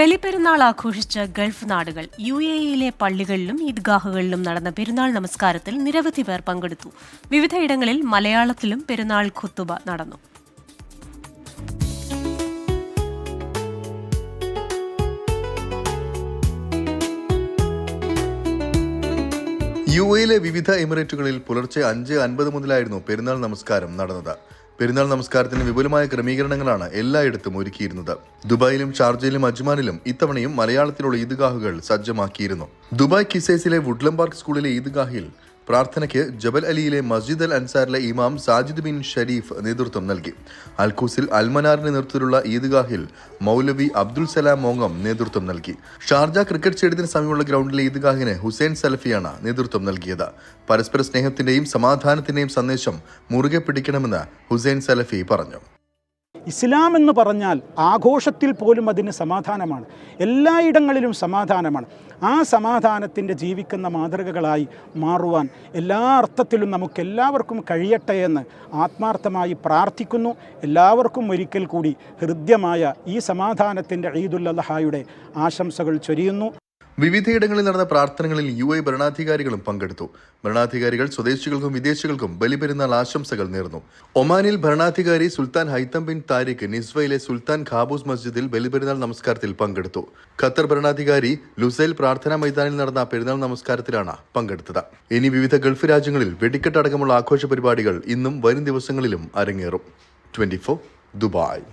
ബലിപെരുന്നാൾ ആഘോഷിച്ച ഗൾഫ് നാടുകൾ U A ഇയിലെ പള്ളികളിലും ഈദ്ഗാഹുകളിലും നടന്ന പെരുന്നാൾ നമസ്കാരത്തിൽ നിരവധി പേർ പങ്കെടുത്തു. വിവിധയിടങ്ങളിൽ മലയാളത്തിലും പെരുന്നാൾ ഖുത്തുബ നടന്നു. യു എയിലെ വിവിധ എമിറേറ്റുകളിൽ പുലർച്ചെ അഞ്ച് അൻപത് മുതലായിരുന്നു പെരുന്നാൾ നമസ്കാരം നടന്നത്. പെരുന്നാൾ നമസ്കാരത്തിന് വിപുലമായ ക്രമീകരണങ്ങളാണ് എല്ലായിടത്തും ഒരുക്കിയിരുന്നത്. ദുബായിലും ഷാർജയിലും അജ്മാനിലും ഇത്തവണയും മലയാളത്തിലുള്ള ഈദ്ഗാഹുകൾ സജ്ജമാക്കിയിരുന്നു. ദുബായ് കിസൈസിലെ വുഡ്ലം പാർക്ക് സ്കൂളിലെ ഈദ്ഗാഹിൽ പ്രാർത്ഥനയ്ക്ക് ജബൽ അലിയിലെ മസ്ജിദ് അൽ അൻസാറിലെ ഇമാം സാജിദ് ബിൻ ഷരീഫ് നേതൃത്വം നൽകി. അൽക്കൂസിൽ അൽമനാറിന്റെ നേതൃത്വത്തിലുള്ള ഈദ്ഗാഹിൽ മൗലവി അബ്ദുൽ സലാം മോങ്ങം നേതൃത്വം നൽകി. ഷാർജ ക്രിക്കറ്റ് സ്റ്റേഡിയത്തിന് സമീപമുള്ള ഗ്രൗണ്ടിലെ ഈദ്ഗാഹിന് ഹുസൈൻ സലഫിയാണ് നേതൃത്വം നൽകിയത്. പരസ്പര സ്നേഹത്തിന്റെയും സമാധാനത്തിന്റെയും സന്ദേശം മുറുകെ പിടിക്കണമെന്ന് ഹുസൈൻ സലഫി പറഞ്ഞു. ഇസ്ലാം എന്ന് പറഞ്ഞാൽ ആഘോഷത്തിൽ പോലും അതിന് സമാധാനമാണ്. എല്ലായിടങ്ങളിലും സമാധാനമാണ്. ആ സമാധാനത്തിന്റെ ജീവിക്കുന്ന മാതൃകകളായി മാറുവാൻ എല്ലാ അർത്ഥത്തിലും നമുക്കെല്ലാവർക്കും കഴിയട്ടെ എന്ന് ആത്മാർത്ഥമായി പ്രാർത്ഥിക്കുന്നു. എല്ലാവർക്കും ഒരിക്കൽ കൂടി ഹൃദ്യമായ ഈ സമാധാനത്തിന്റെ ഈദുൽ അലഹായുടെ ആശംസകൾ ചൊരിയുന്നു. വിവിധയിടങ്ങളിൽ നടന്ന പ്രാർത്ഥനകളിൽ യു എ ഭരണാധികാരികളും പങ്കെടുത്തു. ഭരണാധികാരികൾ സ്വദേശികൾക്കും വിദേശികൾക്കും ബലിപെരുന്നാൾ ആശംസകൾ നേർന്നു. ഒമാനിൽ ഭരണാധികാരി സുൽത്താൻ ഹൈത്തം ബിൻ താരിഖ് നിസ്വയിലെ സുൽത്താൻ ഖാബൂസ് മസ്ജിദിൽ ബലിപെരുന്നാൾ നമസ്കാരത്തിൽ പങ്കെടുത്തു. ഖത്തർ ഭരണാധികാരി ലുസൈൽ പ്രാർത്ഥനാ മൈതാനിൽ നടന്ന പെരുന്നാൾ നമസ്കാരത്തിലാണ് പങ്കെടുത്തത്. ഇനി വിവിധ ഗൾഫ് രാജ്യങ്ങളിൽ വെടിക്കെട്ടടക്കമുള്ള ആഘോഷ പരിപാടികൾ ഇന്നും വരും ദിവസങ്ങളിലും അരങ്ങേറും. Twenty Dubai.